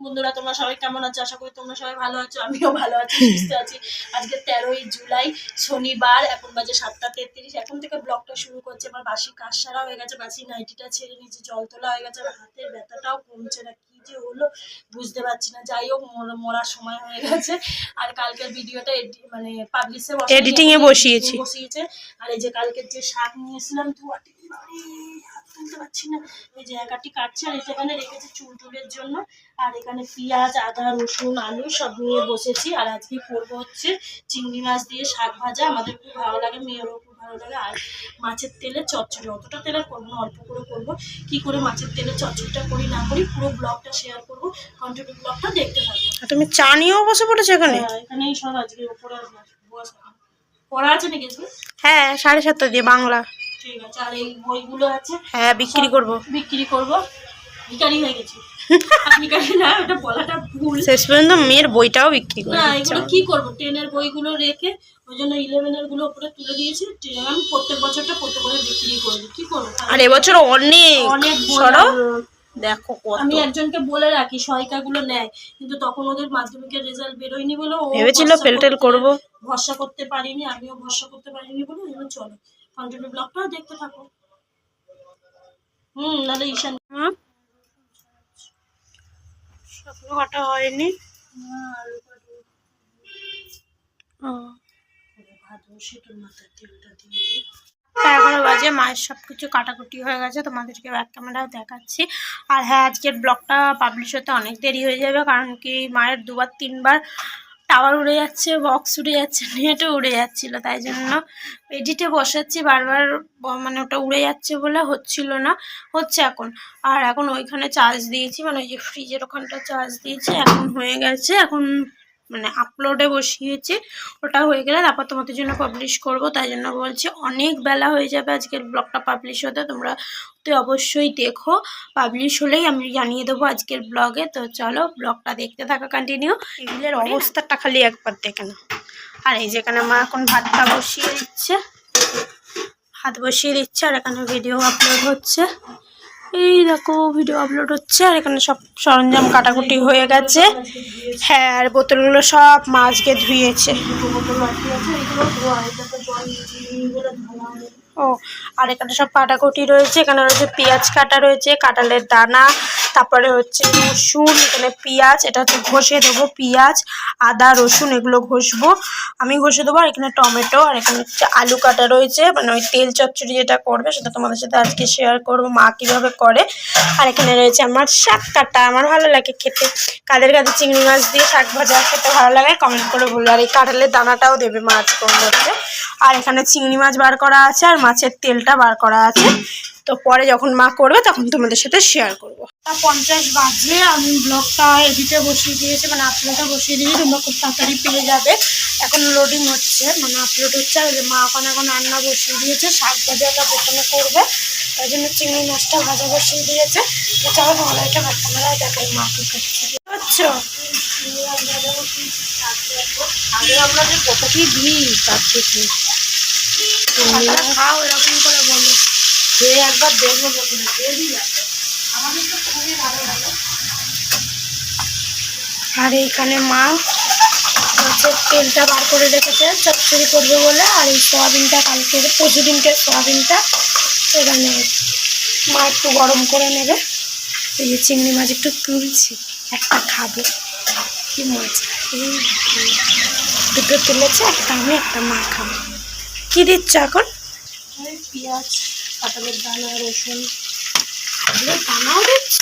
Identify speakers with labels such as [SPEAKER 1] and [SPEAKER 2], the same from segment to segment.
[SPEAKER 1] বন্ধুরা তোমরা সবাই কেমন আছো? আশা করি তোমরা সবাই ভালো আছো আমিও ভালো আছি সুস্থ আছি। আজকে তেরোই জুলাই শনিবার এখন বাজে সাতটা তেত্রিশ। এখন থেকে ব্লগটা শুরু করছে। আমার বাসি কাজ সারা হয়ে গেছে বাসি নাইটিটা ছেড়ে নিচে জল তোলা হয়ে গেছে আমার হাতের ব্যথাটাও কমছে না কি যে হলো বুঝতে পারছি না। যাই হোক মর- মরার সময় হয়ে গেছে। আর কালকের ভিডিওটা মানে পাবলিশে
[SPEAKER 2] Editing এ বসিয়েছি।
[SPEAKER 1] বসিয়েছে। আর এই যে কালকের যে শাক নিয়েছিলাম হাত তুলতে পারছি না। এই একাটি কাটছে আর এটা এখানে রেখেছে চুল টুলের জন্য। আর এখানে পেঁয়াজ আদা রসুন আলু সব নিয়ে বসেছি। আর আজকে করব হচ্ছে চিংড়ি মাছ দিয়ে শাক ভাজা। আমাদের খুব ভালো লাগে মেয়েরও ভালো লাগে। আর মাছের তেলে চচ্চড়ি অতটা তেলে করব না অল্প করে করব। কি করে মাছের তেলে চচ্চড়িটা করি না করি পুরো ব্লগটা শেয়ার করব। কন্টিনিউ ব্লগটা দেখতে থাকব
[SPEAKER 2] তুমি চা নিয়েও বসে পড়েছো এখানে?
[SPEAKER 1] হ্যাঁ, এখানেই সব আজকে ওপরে পড়া আছে নাকি
[SPEAKER 2] হ্যাঁ সাড়ে সাতটা দিয়ে বাংলা।
[SPEAKER 1] ঠিক আছে আর এই বইগুলো আছে।
[SPEAKER 2] হ্যাঁ বিক্রি করব।
[SPEAKER 1] বিক্রি করব। ভিকারি হয়ে গেছি। না ওটা বলাটা ভুল।
[SPEAKER 2] শেষ পর্যন্ত মেয়ের বইটাও বিক্রি করে
[SPEAKER 1] না এগুলো কি করব? টেনের বইগুলো রেখে ওই জন্য ইলেভেনেরগুলো উপরে তুলে দিয়েছি। আমি প্রত্যেক বছরটা প্রত্যেক বছর বিক্রি করে কি করব?
[SPEAKER 2] আর এবছর অনেক
[SPEAKER 1] অনেক
[SPEAKER 2] দেখো
[SPEAKER 1] আমি একজনকে বলে রাখি সহায়িকা গুলো নেয়। কিন্তু তখন ওদের মাধ্যমিকের রেজাল্ট বেরোয়নি বলে ও
[SPEAKER 2] ভেবেছিল
[SPEAKER 1] ভরসা
[SPEAKER 2] পেলটেল
[SPEAKER 1] করতে-
[SPEAKER 2] করব।
[SPEAKER 1] ভরসা করতে পারিনি আমিও ভরসা করতে পারিনি বলে জন্য চলো। কন্টিনিউ ব্লগটাও দেখতে থাকো। হুম নাহলে ঈশান
[SPEAKER 2] স্বপ্ন কাটা হয়নি। এগারো বাজে মায়ের সব কিছু কাটাকুটি হয়ে গেছে তোমাদেরকে ব্যাক ক্যামেরাও দেখাচ্ছি। আর হ্যাঁ আজকের ব্লগটা পাবলিশ হতে অনেক দেরি হয়ে যাবে কারণ কি মায়ের দুবার তিনবার টাওয়ার উড়ে যাচ্ছে, বক্স উড়ে যাচ্ছে, নেটও উড়ে যাচ্ছিল, তাই জন্য এডিটে বসাচ্ছি, বারবার মানে ওটা উড়ে যাচ্ছে বলে হচ্ছিল না, হচ্ছে এখন। আর এখন ওইখানে চার্জ দিয়েছি মানে ওই যে ফ্রিজের ওখানটা চার্জ দিয়েছি, এখন হয়ে গেছে, এখন মানে আপলোডে বসিয়েছে ওটা হয়ে গেলে তারপর তোমাদের জন্য পাবলিশ করব। তাই জন্য বলছি অনেক বেলা হয়ে যাবে আজকের ব্লগটা পাবলিশ হতে তোমরা তো অবশ্যই দেখো। পাবলিশ হলেই আমি জানিয়ে দেবো আজকের ব্লগে তো চলো ব্লগটা দেখতে থাকা কন্টিনিউ টেবিলের অবস্থাটা খালি একবার দেখে না আর এই যেখানে মা এখন ভাতটা বসিয়ে দিচ্ছে। ভাত বসিয়ে দিচ্ছে আর এখানে ভিডিও আপলোড হচ্ছে। এই দেখো ভিডিও আপলোড হচ্ছে, আর এখানে সব সরঞ্জাম কাটাকুটি হয়ে গেছে। হ্যাঁ আর বোতলগুলো সব মাছকে ধুয়েছে। ও, আর এখানে সব কাটাকুটি রয়েছে, এখানে রয়েছে পেঁয়াজ কাটা রয়েছে, কাঁঠালের দানা তারপরে হচ্ছে রসুন, এখানে পেঁয়াজ, এটা হচ্ছে ঘষে দেবো, পেঁয়াজ, আদা, রসুন, এগুলো ঘষবো। আমি ঘষে দেবো, আর এখানে টমেটো, আর এখানে হচ্ছে আলু কাটা রয়েছে মানে ওই তেল চচ্চড়ি যেটা করবে, সেটা তোমাদের সাথে আজকে শেয়ার করব, মা কীভাবে করে। আর এখানে রয়েছে আমার শাক কাটা, আমার ভালো লাগে খেতে। কাদের কাদের চিংড়ি মাছ দিয়ে শাক ভাজা খেতে ভালো লাগে কমেন্ট করে বলল আর এই কাঁঠালের দানাটাও দেবে মাছ কোন আর এখানে চিংড়ি মাছ বার করা আছে, আর মাছের তেলটা বার করা আছে। তো পরে যখন মা করবে তখন তোমাদের সাথে শেয়ার করব। পঞ্চাশ বাজে আমি ব্লগটা এডিটে বসিয়ে দিয়েছি মানে আপলোডে বসিয়ে দিয়েছি তোমরা খুব তাড়াতাড়ি পেয়ে যাবে। এখন লোডিং হচ্ছে মানে আপলোড হচ্ছে আর যে মা এখন এখন রান্না বসিয়ে দিয়েছে শাক ভাজাটা প্রথমে করবে তাই জন্য চিংড়ি মাছটা ভাজা বসিয়ে দিয়েছে। চলো তোমাদেরকে ভাত ক্যামেরায় দেখাই মা কি করছে। বুঝছ
[SPEAKER 1] আগে আমরা যে কত কি দিই তার থেকে।
[SPEAKER 2] খাও এরকম করে বলো।
[SPEAKER 1] সে একবার দেখব দিয়ে আমাদের তো খুবই ভালো লাগে।
[SPEAKER 2] আর এইখানে মা মাছের তেলটা বার করে রেখেছে, চচ্চড়ি করবে বলে, আর এই সয়াবিনটা কালকে, পরশু দিনকে সয়াবিনটা এখানে মা একটু গরম করে নেবে। এই যে চিংড়ি মাছ একটু তুলছি, একটা খাব। কি মজা এই দুটো তুলেছে, একটা আমি, একটা মা খাব। কী দিচ্ছ এখন?
[SPEAKER 1] পেঁয়াজ। কাঁঠালের দানা রসুন।
[SPEAKER 2] এগুলো দানাও দিচ্ছ।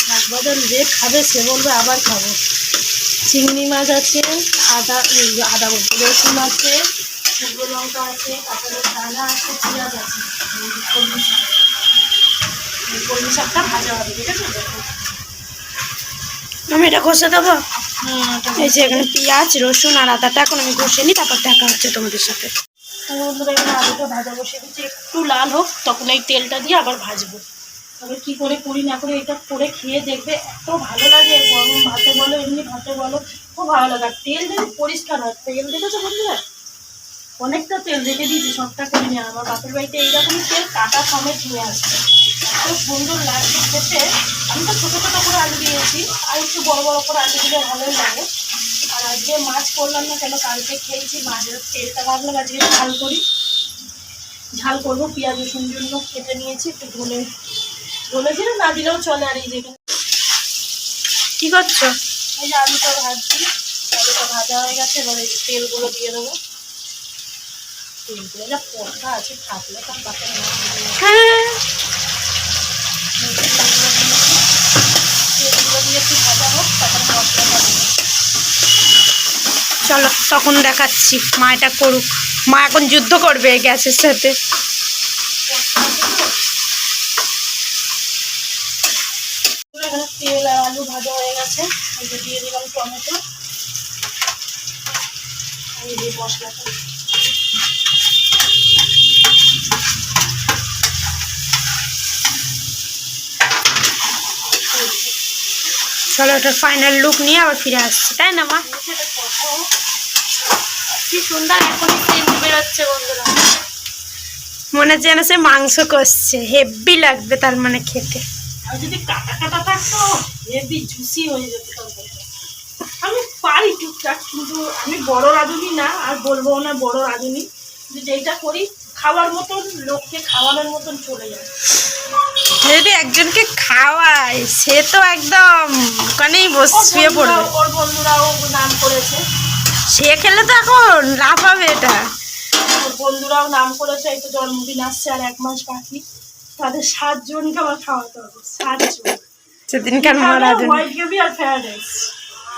[SPEAKER 1] শাক ভাজা যে খাবে সে বলবে আবার খাব। চিংড়ি মাছ আছে আদা আদা বলছি রসুন আছে শুকনো লঙ্কা আছে কাঁঠালের দানা আছে পেঁয়াজ আছে। কলমি শাক। কলমি শাকটা ভাজা হবে ঠিক আছে
[SPEAKER 2] আমি এটা কষে দেবো? এই যে এখানে পেঁয়াজ, রসুন আর আদাটা এখন আমি ঘষে নিই, তারপর দেখা হচ্ছে তোমাদের সাথে।
[SPEAKER 1] বন্ধুরা এখানে আলুটা ভাজা বসিয়ে দিচ্ছি। একটু লাল হোক, তখন এই তেলটা দিয়ে আবার ভাজবো। তবে কী করে করি না করে, এটা করে খেয়ে দেখবে, এত ভালো লাগে। গরম ভাতে বলো, এমনি ভাতে বলো, খুব ভালো লাগে। আর তেল যদি পরিষ্কার হয়। তেল দেখেছ বন্ধুরা? অনেকটা তেল রেখে দিয়েছি, সবটা করে নিয়ে। আমার বাপের বাড়িতে এইরকমই তেল কাটা সমেত নিয়ে আসবে এত সুন্দর লাগছে খেতে। আমি তো ছোটো ছোটো করে আলু দিয়েছি আর একটু বড় বড় করে আলু দিলে ভালোই লাগে। আর আজকে মাছ করলাম না কেন কালকে খেয়েছি মাছের তেলটা ভাবলাম আজকে ঝাল করি। ঝাল করব পেঁয়াজ রসুন জন্য কেটে নিয়েছি একটু ধনে ধনেছিল না দিলেও চলে আর এই যেখানে
[SPEAKER 2] কি করছ?
[SPEAKER 1] এই যে আলুটা ভাজছি আলুটা ভাজা হয়ে গেছে এবার তেলগুলো দিয়ে দেবো। তেলগুলো যা পটকা আছে থাকলে তার পাতে
[SPEAKER 2] চলো, তখন দেখাচ্ছি, মা এটা করুক। মা এখন যুদ্ধ করবে গ্যাসের সাথে।
[SPEAKER 1] তেল আলু ভাজা হয়ে গেছে দিয়ে দিলাম টমেটো আর মশলাটা
[SPEAKER 2] চলো একটা ফাইনাল লুক নিয়ে আবার ফিরে আসছি তাই না মা? কি সুন্দর এখনই সেন্ট বেরোচ্ছে বন্ধুরা। মনে হচ্ছে যেন সে মাংস কষছে হেভি লাগবে তার মানে খেতে।
[SPEAKER 1] যদি কাটা কাটা থাকতো হেভি জুসি হয়ে যেত আমি পারি টুকটাক কিন্তু আমি বড় রাঁধুনি না আর বলব না বড় রাঁধুনি। যেটা করি খাওয়ার মতন লোককে খাওয়ানোর মতন চলে যায়।
[SPEAKER 2] যদি একজনকে খাওয়ায় সে তো একদম ওখানেই বস
[SPEAKER 1] ওর
[SPEAKER 2] শুয়ে পড়বে।
[SPEAKER 1] ওর বন্ধুরাও নাম করেছে।
[SPEAKER 2] সে খেলে তো এখন লাভ হবে এটা।
[SPEAKER 1] ওর বন্ধুরাও নাম করেছে এই তো জন্মদিন আসছে আর এক মাস বাকি। তাদের সাতজনকে আমার খাওয়াতে হবে সাতজন।
[SPEAKER 2] সেদিনকার
[SPEAKER 1] হোয়াইট গ্রেভি আর ফ্রাইড রাইস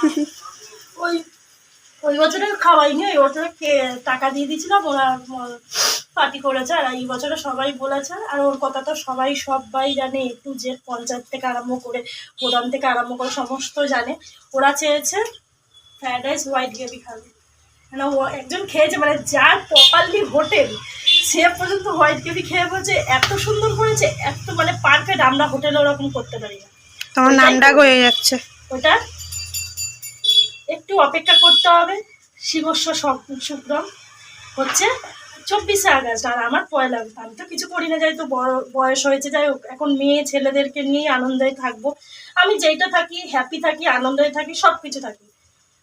[SPEAKER 1] ওই ওই বছরে খাওয়াইনি ওই বছরে টাকা দিয়ে দিয়েছিলাম ওরা পার্টি করেছে আর এই বছরে সবাই বলেছে আর ওর কথা তো সবাই সবাই জানে একটু যে পঞ্চায়েত থেকে আরম্ভ করে প্রধান থেকে আরম্ভ করে সমস্ত জানে। ওরা চেয়েছে ফ্রাইড রাইস হোয়াইট গ্রেভি খাবে। মানে ও একজন খেয়েছে মানে যার প্রপারলি হোটেল সে পর্যন্ত হোয়াইট গ্রেভি খেয়ে বলছে এত সুন্দর করেছে এত মানে পারফেক্ট আমরা হোটেলে ওরকম করতে পারি না।
[SPEAKER 2] তোমার নামটা হয়ে যাচ্ছে।
[SPEAKER 1] ওটা একটু অপেক্ষা করতে হবে। শিবস্ব শুক্রম হচ্ছে চব্বিশে আগস্ট, আর আমার পয়লা, আমি তো কিছু করি না, যাই তো বড়, বয়স হয়েছে, যাই হোক, এখন মেয়ে ছেলেদেরকে নিয়েই আনন্দে থাকব। আমি যেইটা থাকি হ্যাপি থাকি, আনন্দে থাকি সব কিছু থাকি।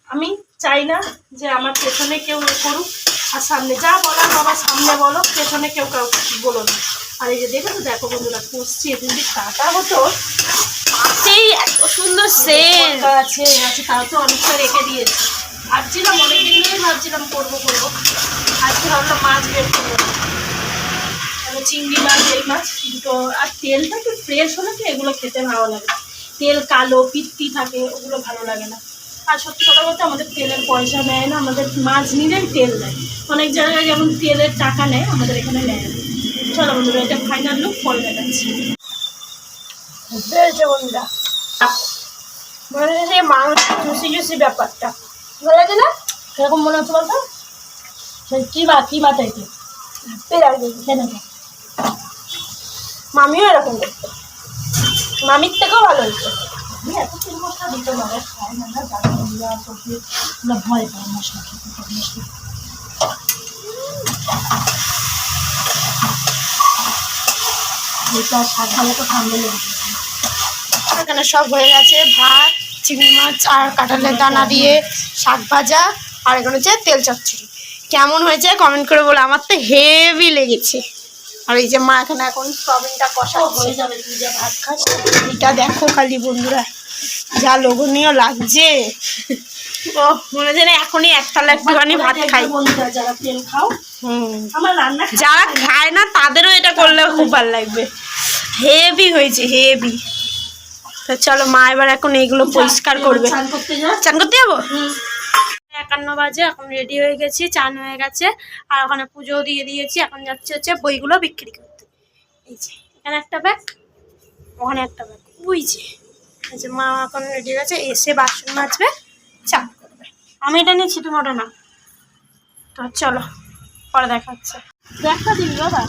[SPEAKER 1] আমি চাই না যে আমার পেছনে কেউ করুক, আর সামনে যা বলার বাবা সামনে বলো, পেছনে কেউ কাউ বলো না। আর এই যে দেখো দেখো বন্ধুরা এতে যদি কাটা হতো
[SPEAKER 2] সেই এত সুন্দর সেন্ট
[SPEAKER 1] আছে আছে তাও তো অনেকটা রেখে দিয়েছি। ভাবছিলাম অনেকদিন ধরেই ভাবছিলাম করব করব। আজকে ভাবলাম মাছ বের করব চিংড়ি মাছ এই মাছ দুটো আর তেলটা একটু ফ্রেশ হলে তো এগুলো খেতে ভালো লাগে। তেল কালো পিত্তি থাকে ওগুলো ভালো লাগে না। আর সত্যি কথা বলতে আমাদের তেলের পয়সা নেয় না আমাদের মাছ নিলেই তেল দেয়। অনেক জায়গায় যেমন তেলের টাকা নেয় আমাদের এখানে নেয় না। চলো বন্ধুরা এটা ফাইনাল লুক পরে দেখাচ্ছি।
[SPEAKER 2] বেড়েছে বন্ধুরা মানে যে মাংস ব্যাপারটা। ভালো লাগে না?
[SPEAKER 1] কীরকম মনে হচ্ছে বলতো? সেই কিমা কিমা টাইপের
[SPEAKER 2] পেরাগে
[SPEAKER 1] কেন
[SPEAKER 2] মামিও এরকম করতো। মামির থেকেও ভালো হয়েছে।
[SPEAKER 1] ভয় পায় মশলা খেতে মশলা। এটা শাক ভালো তো ঠান্ডা।
[SPEAKER 2] এখানে সব হয়ে গেছে। ভাত চিংড়ি মাছ আর কাঁঠালের দানা দিয়ে শাক ভাজা আর এখানে হচ্ছে তেল চচ্চড়ি। কেমন হয়েছে কমেন্ট করে বলে। আমার তো হেভি লেগেছে। আর এই যে মা এখানে এখন সয়াবিনটা কষা
[SPEAKER 1] হয়ে যাবে তুই যা ভাত খাস
[SPEAKER 2] এটা দেখো খালি বন্ধুরা যা লোভনীয় লাগছে। ও মনে হচ্ছে না এখনই এক থালা একটুখানি ভাত খাই।
[SPEAKER 1] বন্ধুরা যারা তেল খাও।
[SPEAKER 2] হুম।
[SPEAKER 1] আমার রান্না
[SPEAKER 2] যারা খায় না তাদেরও এটা করলে খুব ভালো লাগবে। হেভি হয়েছে হেভি তো চলো মা এবার এখন এইগুলো পরিষ্কার করবে।
[SPEAKER 1] চান করতে যা
[SPEAKER 2] চান করতে যাব। একান্ন বাজে এখন রেডি হয়ে গেছি চান হয়ে গেছে। আর ওখানে পুজো দিয়ে দিয়েছি এখন যাচ্ছে হচ্ছে বইগুলো বিক্রি করতে। এই যে এখানে একটা ব্যাগ ওখানে একটা ব্যাগ বুঝছে এই যে মা এখন রেডি হয়ে গেছে এসে বাসন মাজবে চান করবে। আমি এটা নিয়েছি তুমি ওটা না তো চলো পরে দেখাচ্ছে
[SPEAKER 1] দেখা দিবি বাবা।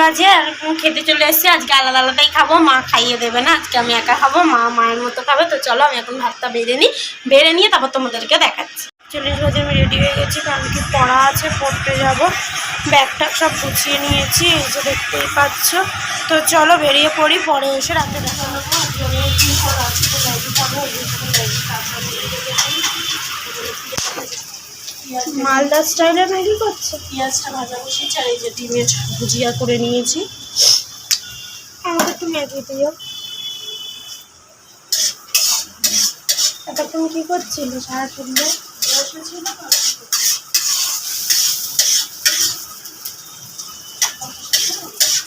[SPEAKER 2] বাজে আর খেতে চলে এসেছি। আজকে আলাদা আলাদাই খাব, মা খাইয়ে দেবে না। আজকে আমি একা খাব, মা মায়ের মতো খাবে। তো চলো, আমি এখন ভাতটা বেড়ে নিই। বেড়ে নিয়ে তারপর তোমাদেরকে দেখাচ্ছি। চল্লিশ বাজে আমি রেডি হয়ে গেছি কারণ কি পড়া আছে, পড়তে যাব। ব্যাগটা সব গুছিয়ে নিয়েছি, এই যে দেখতেই পাচ্ছ। তো চলো বেরিয়ে পড়ি, পরে এসে রাতে দেখা
[SPEAKER 1] নেব আর জলের জিনিসও আছে তো ম্যাগি খাব ওই জন্য ম্যাগি তারপরে রেখে গেছি পেঁয়াজ
[SPEAKER 2] মালদা স্টাইলে ম্যাগি করছে?
[SPEAKER 1] পেঁয়াজটা ভাজা বসিয়েছি আর এই যে ডিমের ভুজিয়া করে নিয়েছি।
[SPEAKER 2] আমাকে একটু ম্যাগি দিও। এটা তুমি কি করছিলে সারা চুললে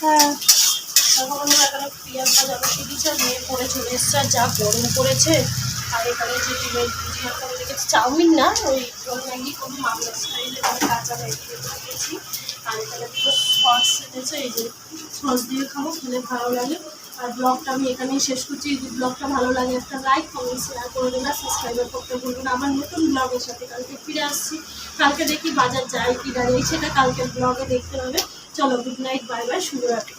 [SPEAKER 2] হ্যাঁ।
[SPEAKER 1] এখানে পেঁয়াজ ভাজা বসিয়ে দিয়েছি আর মেয়ে পরে চলে এসছে আর যা গরম পড়েছে আর এখানে যে ডিমের চাউমিন না, ওই ম্যাগি কোনো মামলা স্টাইলে মানে কাঁচা ম্যাগি দিয়েছি আর এখানে দুটো সস এনেছে, এই যে সস দিয়ে খাব, খেলে ভালো লাগে। আর ব্লগটা আমি এখানেই শেষ করছি। যদি ব্লগটা ভালো লাগে, একটা লাইক কমেন্ট শেয়ার করে দেবেন সাবস্ক্রাইবার করতে ভুলবেন। আমার নতুন ব্লগের সাথে কালকে ফিরে আসছি। কালকে দেখি বাজার যাই কি যাই সেটা কালকের ব্লগে দেখতে হবে। চলো গুড নাইট বাই বাই শুভরাত্রি।